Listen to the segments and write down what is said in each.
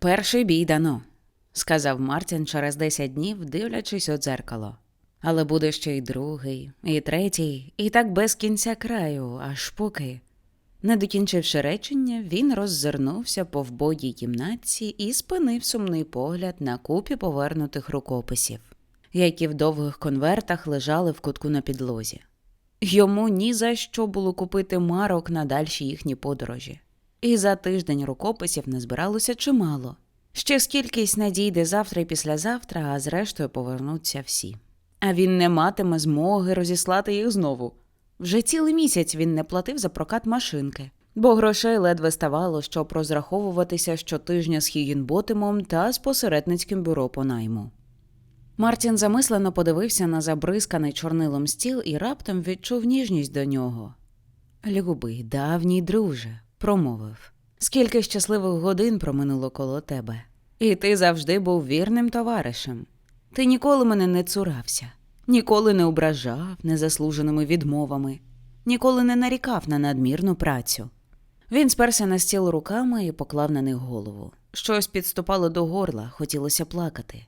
Перший бій дано, сказав Мартін через 10 днів, дивлячись у дзеркало. Але буде ще й другий, і третій, і так без кінця краю, аж поки. Не докінчивши речення, він роззирнувся по вбогій кімнатці і спинив сумний погляд на купі повернутих рукописів, які в довгих конвертах лежали в кутку на підлозі. Йому ні за що було купити марок на дальші їхні подорожі. І за тиждень рукописів не збиралося чимало. Ще скількись надійде завтра і післязавтра, а зрештою повернуться всі. А він не матиме змоги розіслати їх знову. Вже цілий місяць він не платив за прокат машинки, бо грошей ледве ставало, щоб розраховуватися щотижня з Хігінботимом та з посередницьким бюро по найму. Мартін замислено подивився на забризканий чорнилом стіл і раптом відчув ніжність до нього. Любий, давній друже, промовив. Скільки щасливих годин проминуло коло тебе. І ти завжди був вірним товаришем. Ти ніколи мене не цурався, ніколи не ображав незаслуженими відмовами, ніколи не нарікав на надмірну працю. Він сперся на стіл руками і поклав на них голову. Щось підступало до горла, хотілося плакати.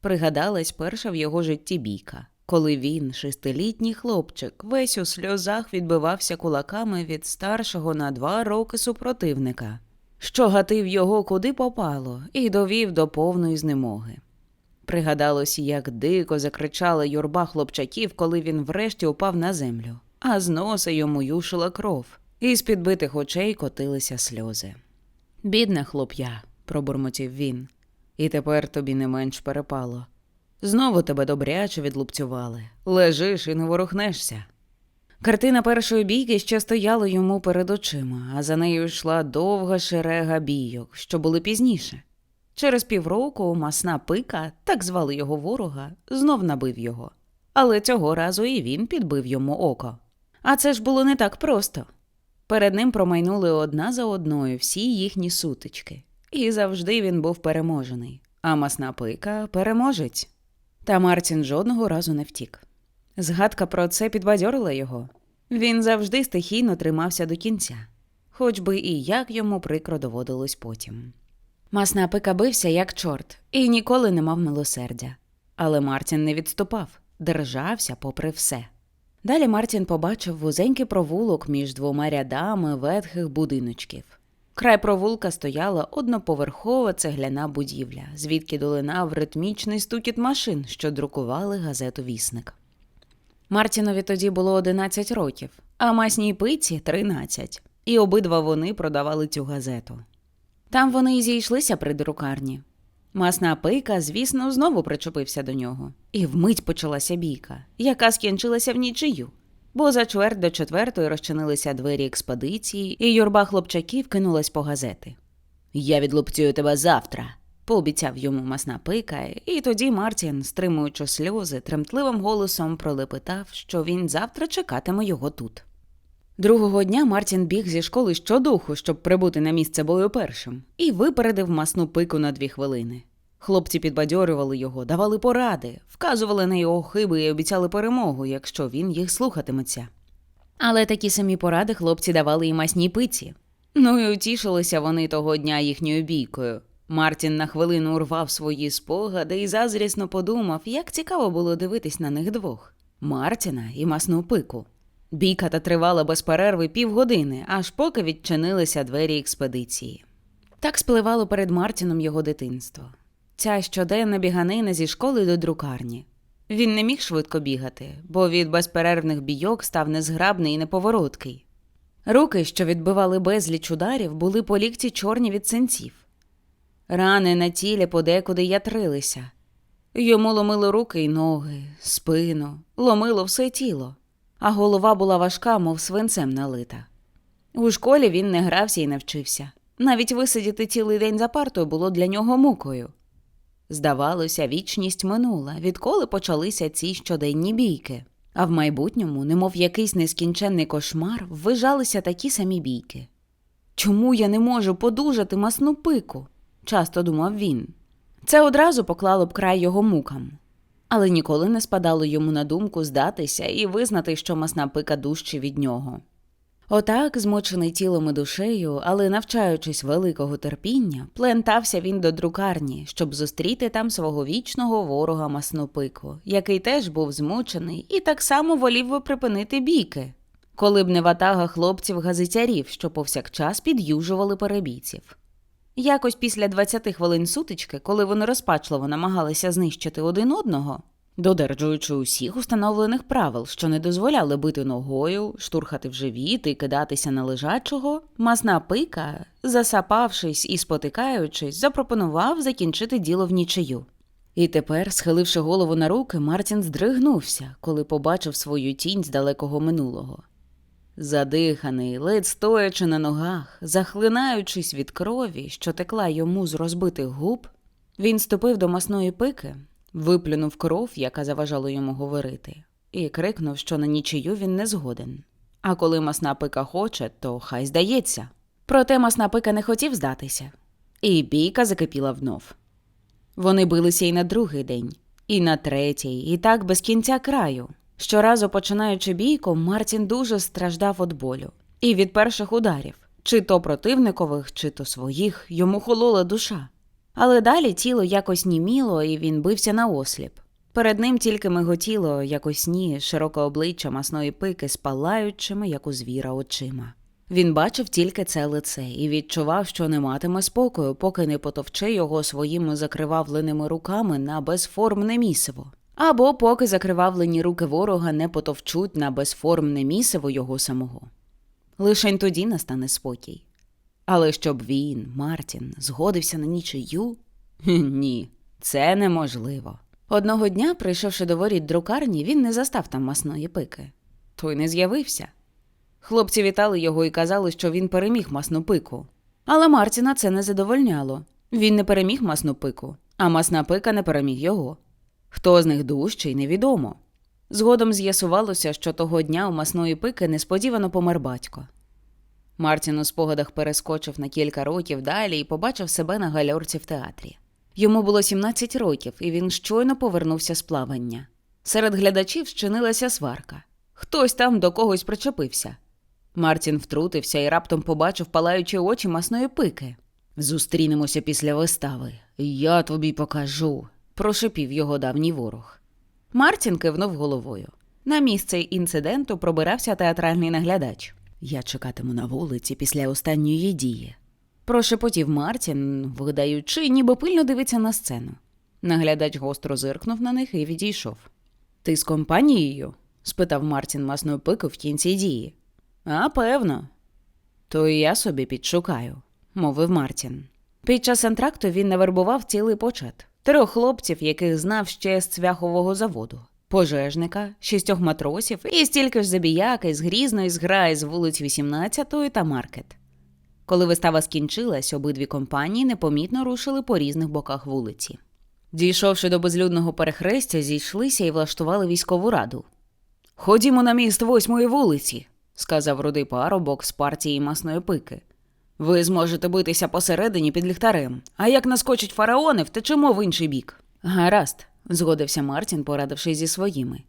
Пригадалась перша в його житті бійка, коли він, шестилітній хлопчик, весь у сльозах відбивався кулаками від старшого на два роки супротивника, що гатив його куди попало і довів до повної знемоги. Пригадалось, як дико закричала юрба хлопчаків, коли він врешті упав на землю, а з носа йому юшила кров, і з підбитих очей котилися сльози. Бідне хлоп'я, пробурмотів він, і тепер тобі не менш перепало. Знову тебе добряче відлупцювали. Лежиш і не ворухнешся. Картина першої бійки ще стояла йому перед очима, а за нею йшла довга шерега бійок, що були пізніше. Через півроку масна пика, так звали його ворога, знов набив його. Але цього разу і він підбив йому око. А це ж було не так просто. Перед ним промайнули одна за одною всі їхні сутички, і завжди він був переможений, а масна пика переможець. Та Мартін жодного разу не втік. Згадка про це підбадьорила його. Він завжди стихійно тримався до кінця, хоч би і як йому прикро доводилось потім. Масна пика бився, як чорт, і ніколи не мав милосердя. Але Мартін не відступав, держався попри все. Далі Мартін побачив вузенький провулок між двома рядами ветхих будиночків. Край провулка стояла одноповерхова цегляна будівля, звідки долинав ритмічний стукіт машин, що друкували газету Вісник. Мартінові тоді було 11 років, а масній пиці 13, і обидва вони продавали цю газету. Там вони і зійшлися при друкарні. Масна пика, звісно, знову причепився до нього, і вмить почалася бійка, яка скінчилася в нічию, бо за чверть до четвертої розчинилися двері експедиції, і юрба хлопчаків кинулась по газети. Я відлупцюю тебе завтра, пообіцяв йому масна пика, і тоді Мартін, стримуючи сльози, тремтливим голосом пролепетав, що він завтра чекатиме його тут. Другого дня Мартін біг зі школи щодуху, щоб прибути на місце бою першим, і випередив масну пику на дві хвилини. Хлопці підбадьорювали його, давали поради, вказували на його хиби і обіцяли перемогу, якщо він їх слухатиметься. Але такі самі поради хлопці давали і масній пиці. Ну і утішилися вони того дня їхньою бійкою. Мартін на хвилину урвав свої спогади і зазрісно подумав, як цікаво було дивитись на них двох Мартіна і масну пику. Бійка та тривала без перерви півгодини, аж поки відчинилися двері експедиції. Так спливало перед Мартіном його дитинство. Ця щоденна біганина зі школи до друкарні. Він не міг швидко бігати, бо від безперервних бійок став незграбний і неповороткий. Руки, що відбивали безліч ударів, були по лікті чорні від синців. Рани на тілі подекуди ятрилися. Йому ломило руки й ноги, спину, ломило все тіло а голова була важка, мов свинцем налита. У школі він не грався і не вчився. Навіть висидіти цілий день за партою було для нього мукою. Здавалося, вічність минула, відколи почалися ці щоденні бійки. А в майбутньому, немов якийсь нескінченний кошмар, ввижалися такі самі бійки. Чому я не можу подужати масну пику? часто думав він. Це одразу поклало б край його мукам. Але ніколи не спадало йому на думку здатися і визнати, що масна пика дужче від нього. Отак, змочений тілом і душею, але навчаючись великого терпіння, плентався він до друкарні, щоб зустріти там свого вічного ворога маснопику, який теж був змучений і так само волів би припинити бійки, коли б не ватага хлопців-газетярів, що повсякчас під'южували перебійців. Якось після 20 хвилин сутички, коли вони розпачливо намагалися знищити один одного, додержуючи усіх установлених правил, що не дозволяли бити ногою, штурхати в живіт і кидатися на лежачого, масна пика, засапавшись і спотикаючись, запропонував закінчити діло в нічию. І тепер, схиливши голову на руки, Мартін здригнувся, коли побачив свою тінь з далекого минулого. Задиханий, ледь стоячи на ногах, захлинаючись від крові, що текла йому з розбитих губ, він ступив до масної пики, виплюнув кров, яка заважала йому говорити, і крикнув, що на нічию він не згоден. А коли масна пика хоче, то хай здається. Проте масна пика не хотів здатися, і бійка закипіла внов. Вони билися і на другий день, і на третій, і так без кінця краю. Щоразу починаючи бійку, Мартін дуже страждав від болю. І від перших ударів, чи то противникових, чи то своїх, йому холола душа. Але далі тіло якось німіло, і він бився на осліп. Перед ним тільки миготіло, як у сні, широке обличчя масної пики з палаючими, як у звіра, очима. Він бачив тільки це лице і відчував, що не матиме спокою, поки не потовче його своїми закривавленими руками на безформне місиво. Або поки закривавлені руки ворога не потовчуть на безформне місиво його самого. Лишень тоді настане спокій. Але щоб він, Мартін, згодився на нічию? Ні, це неможливо. Одного дня, прийшовши до воріт друкарні, він не застав там масної пики. Той не з'явився. Хлопці вітали його і казали, що він переміг масну пику. Але Мартіна це не задовольняло. Він не переміг масну пику, а масна пика не переміг його. Хто з них дужчий, невідомо. Згодом з'ясувалося, що того дня у масної пики несподівано помер батько. Мартін у спогадах перескочив на кілька років далі і побачив себе на гальорці в театрі. Йому було 17 років, і він щойно повернувся з плавання. Серед глядачів щинилася сварка. Хтось там до когось причепився. Мартін втрутився і раптом побачив палаючі очі масної пики. Зустрінемося після вистави. Я тобі покажу, прошипів його давній ворог. Мартін кивнув головою. На місце інциденту пробирався театральний наглядач. Я чекатиму на вулиці після останньої дії. Прошепотів Мартін, видаючи, ніби пильно дивиться на сцену. Наглядач гостро зиркнув на них і відійшов. Ти з компанією? спитав Мартін масною пику в кінці дії. А певно. То і я собі підшукаю, мовив Мартін. Під час антракту він навербував цілий почет трьох хлопців, яких знав ще з цвяхового заводу, пожежника, шістьох матросів і стільки ж забіяки з грізної зграї з вулиць 18 та Маркет. Коли вистава скінчилась, обидві компанії непомітно рушили по різних боках вулиці. Дійшовши до безлюдного перехрестя, зійшлися і влаштували військову раду. Ходімо на міст восьмої вулиці, сказав рудий парубок з партії масної пики. Ви зможете битися посередині під ліхтарем, а як наскочать фараони, втечемо в інший бік. Гаразд, згодився Мартін, порадившись зі своїми.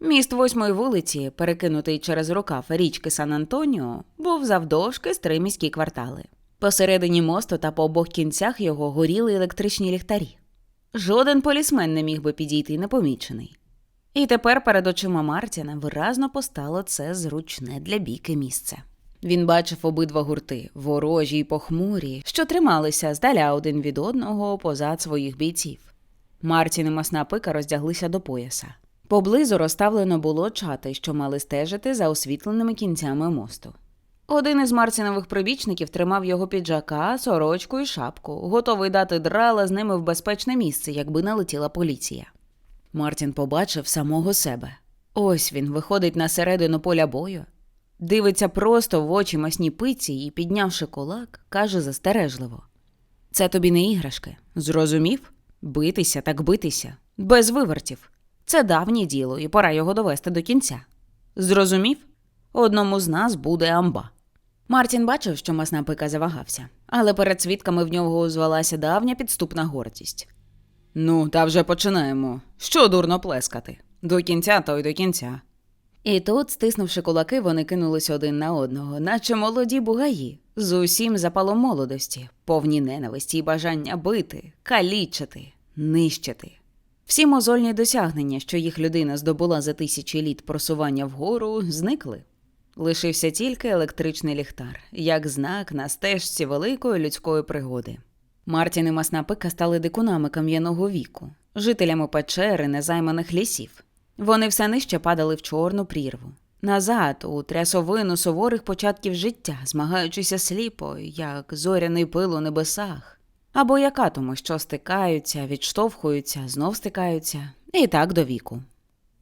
Міст восьмої вулиці, перекинутий через рукав річки Сан Антоніо, був завдовжки з три міські квартали. Посередині мосту та по обох кінцях його горіли електричні ліхтарі. Жоден полісмен не міг би підійти непомічений. І тепер перед очима Мартіна виразно постало це зручне для бійки місце. Він бачив обидва гурти, ворожі й похмурі, що трималися здаля один від одного позад своїх бійців. Мартін і масна пика роздяглися до пояса. Поблизу розставлено було чати, що мали стежити за освітленими кінцями мосту. Один із Мартінових прибічників тримав його піджака, сорочку і шапку, готовий дати драла з ними в безпечне місце, якби налетіла поліція. Мартін побачив самого себе. Ось він виходить на середину поля бою. дивиться просто в очі масній пиці і, піднявши кулак, каже застережливо: Це тобі не іграшки. Зрозумів? Битися так битися, без вивертів. Це давнє діло, і пора його довести до кінця. Зрозумів? Одному з нас буде амба. Мартін бачив, що маснапика завагався, але перед свідками в нього озвалася давня підступна гордість. Ну, та вже починаємо. Що дурно плескати? До кінця, то й до кінця. І тут, стиснувши кулаки, вони кинулись один на одного, наче молоді бугаї, з усім запалом молодості, повні ненависті й бажання бити, калічити, нищити. Всі мозольні досягнення, що їх людина здобула за тисячі літ просування вгору, зникли. Лишився тільки електричний ліхтар, як знак на стежці великої людської пригоди. Мартін і Маснапика стали дикунами кам'яного віку, жителями печери незайманих лісів. Вони все нижче падали в чорну прірву. Назад, у трясовину суворих початків життя, змагаючися сліпо, як зоряний пил у небесах, або як атоми, що стикаються, відштовхуються, знов стикаються, і так до віку.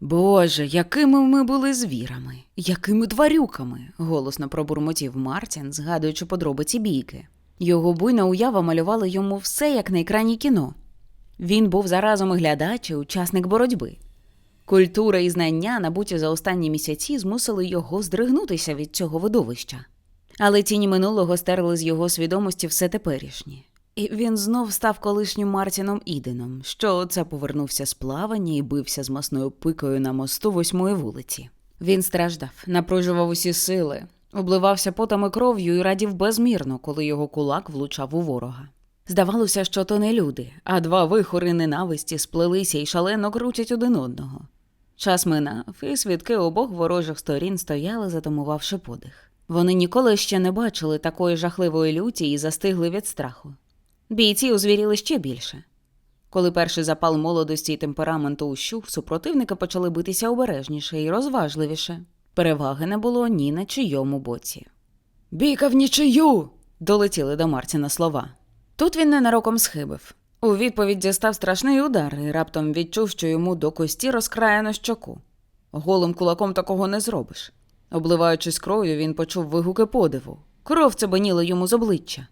Боже, якими ми були звірами, якими тварюками, голосно пробурмотів Мартін, згадуючи подробиці бійки. Його буйна уява малювала йому все як на екрані кіно. Він був заразом і глядач і учасник боротьби. Культура і знання, набуті за останні місяці, змусили його здригнутися від цього видовища. Але тіні минулого стерли з його свідомості все теперішнє. І він знов став колишнім Мартіном Іденом, що оце повернувся з плавання і бився з масною пикою на мосту восьмої вулиці. Він страждав, напружував усі сили, обливався потом і кров'ю і радів безмірно, коли його кулак влучав у ворога. Здавалося, що то не люди, а два вихори ненависті сплелися і шалено крутять один одного. Час минав, і свідки обох ворожих сторін стояли, затамувавши подих. Вони ніколи ще не бачили такої жахливої люті і застигли від страху. Бійці узвіріли ще більше. Коли перший запал молодості і темпераменту ущух, супротивники почали битися обережніше і розважливіше. Переваги не було ні на чийому боці. Бійка в нічию. долетіли до Мартіна слова. Тут він ненароком схибив. У відповідь дістав страшний удар і раптом відчув, що йому до кості розкраяно щоку. Голим кулаком такого не зробиш. Обливаючись кров'ю, він почув вигуки подиву. Кров цебеніла йому з обличчя.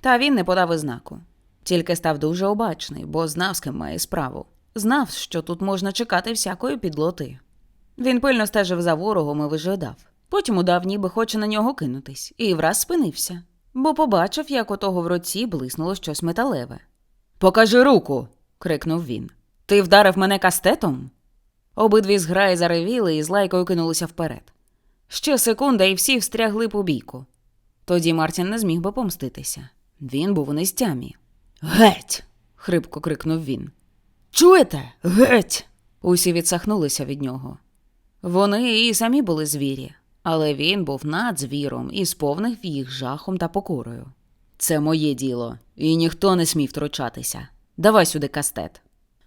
Та він не подав і знаку. Тільки став дуже обачний, бо знав, з ким має справу. Знав, що тут можна чекати всякої підлоти. Він пильно стежив за ворогом і вижидав. Потім удав, ніби хоче на нього кинутись, і враз спинився, бо побачив, як у того в руці блиснуло щось металеве. Покажи руку. крикнув він. Ти вдарив мене кастетом? Обидві зграї заревіли і з лайкою кинулися вперед. Ще секунда, і всі встрягли по бійку. Тоді Мартін не зміг би помститися. Він був у нестямі. Геть. хрипко крикнув він. Чуєте? Геть. Усі відсахнулися від нього. Вони і самі були звірі, але він був над звіром і сповнив їх жахом та покорою. Це моє діло, і ніхто не смів втручатися. Давай сюди кастет.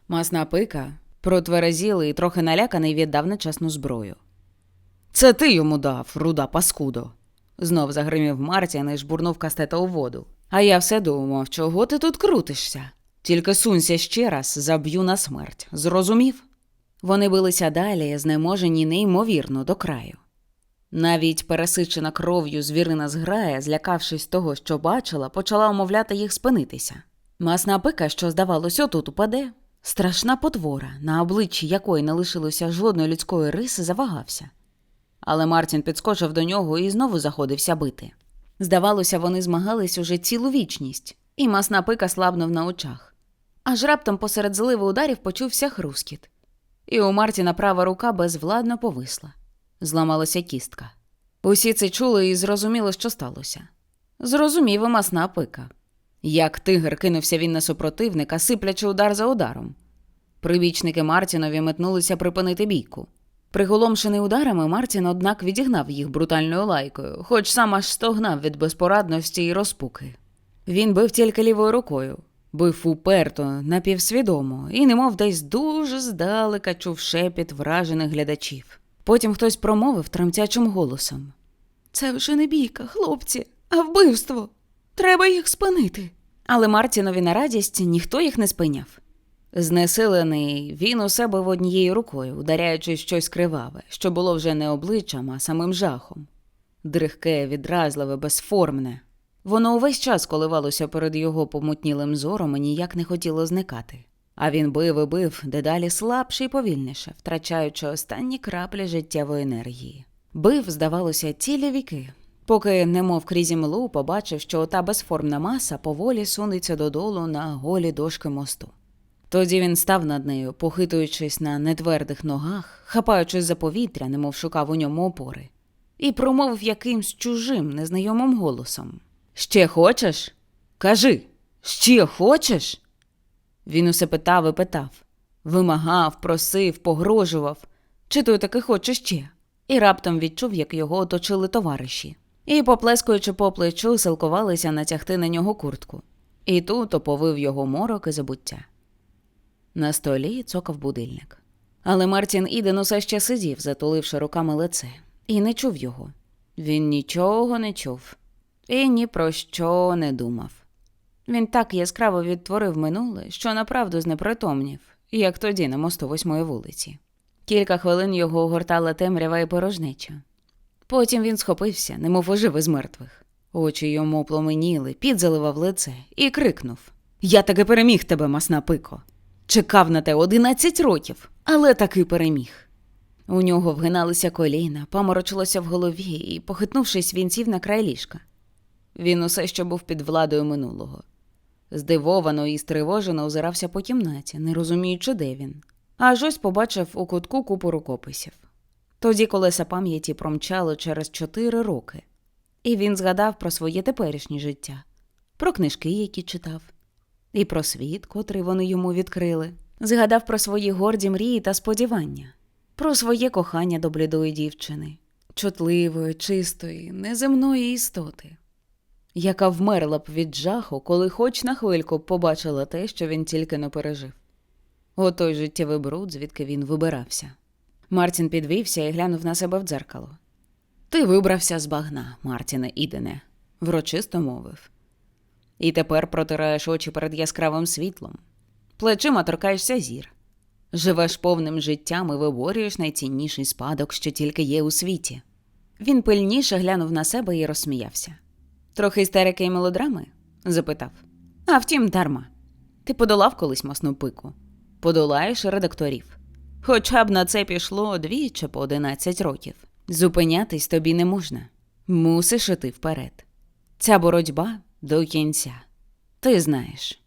Масна пика, протверезілий і трохи наляканий, віддав нечесну зброю. Це ти йому дав, руда паскудо. Знов загримів Мартін і жбурнув кастета у воду. А я все думав, чого ти тут крутишся? Тільки сунься ще раз, заб'ю на смерть. Зрозумів? Вони билися далі, знеможені неймовірно до краю. Навіть пересичена кров'ю звірина зграя, злякавшись того, що бачила, почала умовляти їх спинитися. Масна пика, що, здавалось, отут упаде. Страшна потвора, на обличчі якої не лишилося жодної людської риси, завагався. Але Мартін підскочив до нього і знову заходився бити. Здавалося, вони змагались уже цілу вічність, і масна пика слабнув на очах. Аж раптом посеред зливи ударів почувся хрускіт, і у Мартіна права рука безвладно повисла. Зламалася кістка. Усі це чули і зрозуміли, що сталося. Зрозумів і масна пика. Як тигр кинувся він на супротивника, сиплячи удар за ударом. Прибічники Мартінові метнулися припинити бійку. Приголомшений ударами, Мартін, однак, відігнав їх брутальною лайкою, хоч сам аж стогнав від безпорадності і розпуки. Він бив тільки лівою рукою, бив уперто, напівсвідомо, і немов десь дуже здалека чув шепіт вражених глядачів. Потім хтось промовив тремтячим голосом: Це вже не бійка, хлопці, а вбивство. Треба їх спинити. Але Мартінові на радість ніхто їх не спиняв. Знесилений, він у себе в однією рукою, ударяючи щось криваве, що було вже не обличчям, а самим жахом. дрихке, відразливе, безформне. Воно увесь час коливалося перед його помутнілим зором і ніяк не хотіло зникати. А він бив і бив дедалі слабше і повільніше, втрачаючи останні краплі життєвої енергії. Бив, здавалося, цілі віки, поки, немов крізь імлу, побачив, що ота безформна маса поволі сунеться додолу на голі дошки мосту. Тоді він став над нею, похитуючись на нетвердих ногах, хапаючись за повітря, немов шукав у ньому опори, і промовив якимсь чужим, незнайомим голосом: Ще хочеш? Кажи, ще хочеш? Він усе питав і питав, вимагав, просив, погрожував, чи той таки хоче ще, і раптом відчув, як його оточили товариші, і, поплескуючи по плечу, силкувалися натягти на нього куртку. І тут оповив його морок і забуття. На столі цокав будильник. Але Мартін Іден усе ще сидів, затуливши руками лице, і не чув його. Він нічого не чув і ні про що не думав. Він так яскраво відтворив минуле, що направду знепритомнів, як тоді на мосту восьмої вулиці. Кілька хвилин його огортала темрява і порожнеча. Потім він схопився, немов ожив із мертвих. Очі йому пламеніли, під заливав лице і крикнув: Я таки переміг тебе, масна пико. Чекав на те одинадцять років, але таки переміг. У нього вгиналися коліна, паморочилося в голові, і, похитнувшись, він сів на край ліжка. Він усе ще був під владою минулого. Здивовано і стривожено озирався по кімнаті, не розуміючи, де він. Аж ось побачив у кутку купу рукописів. Тоді колеса пам'яті промчало через чотири роки, і він згадав про своє теперішнє життя, про книжки, які читав, і про світ, котрий вони йому відкрили. Згадав про свої горді мрії та сподівання, про своє кохання до блідої дівчини, чутливої, чистої, неземної істоти, яка вмерла б від жаху, коли хоч на хвильку побачила те, що він тільки не пережив. Отой життєвий бруд, звідки він вибирався. Мартін підвівся і глянув на себе в дзеркало. Ти вибрався з багна, Мартіне Ідене, врочисто мовив. І тепер протираєш очі перед яскравим світлом. Плечима торкаєшся зір. Живеш повним життям і виборюєш найцінніший спадок, що тільки є у світі. Він пильніше глянув на себе і розсміявся. Трохи істерики і мелодрами? запитав. А втім, дарма. Ти подолав колись масну пику, подолаєш редакторів. Хоча б на це пішло двічі по одинадцять років. Зупинятись тобі не можна. Мусиш іти вперед. Ця боротьба до кінця. Ти знаєш.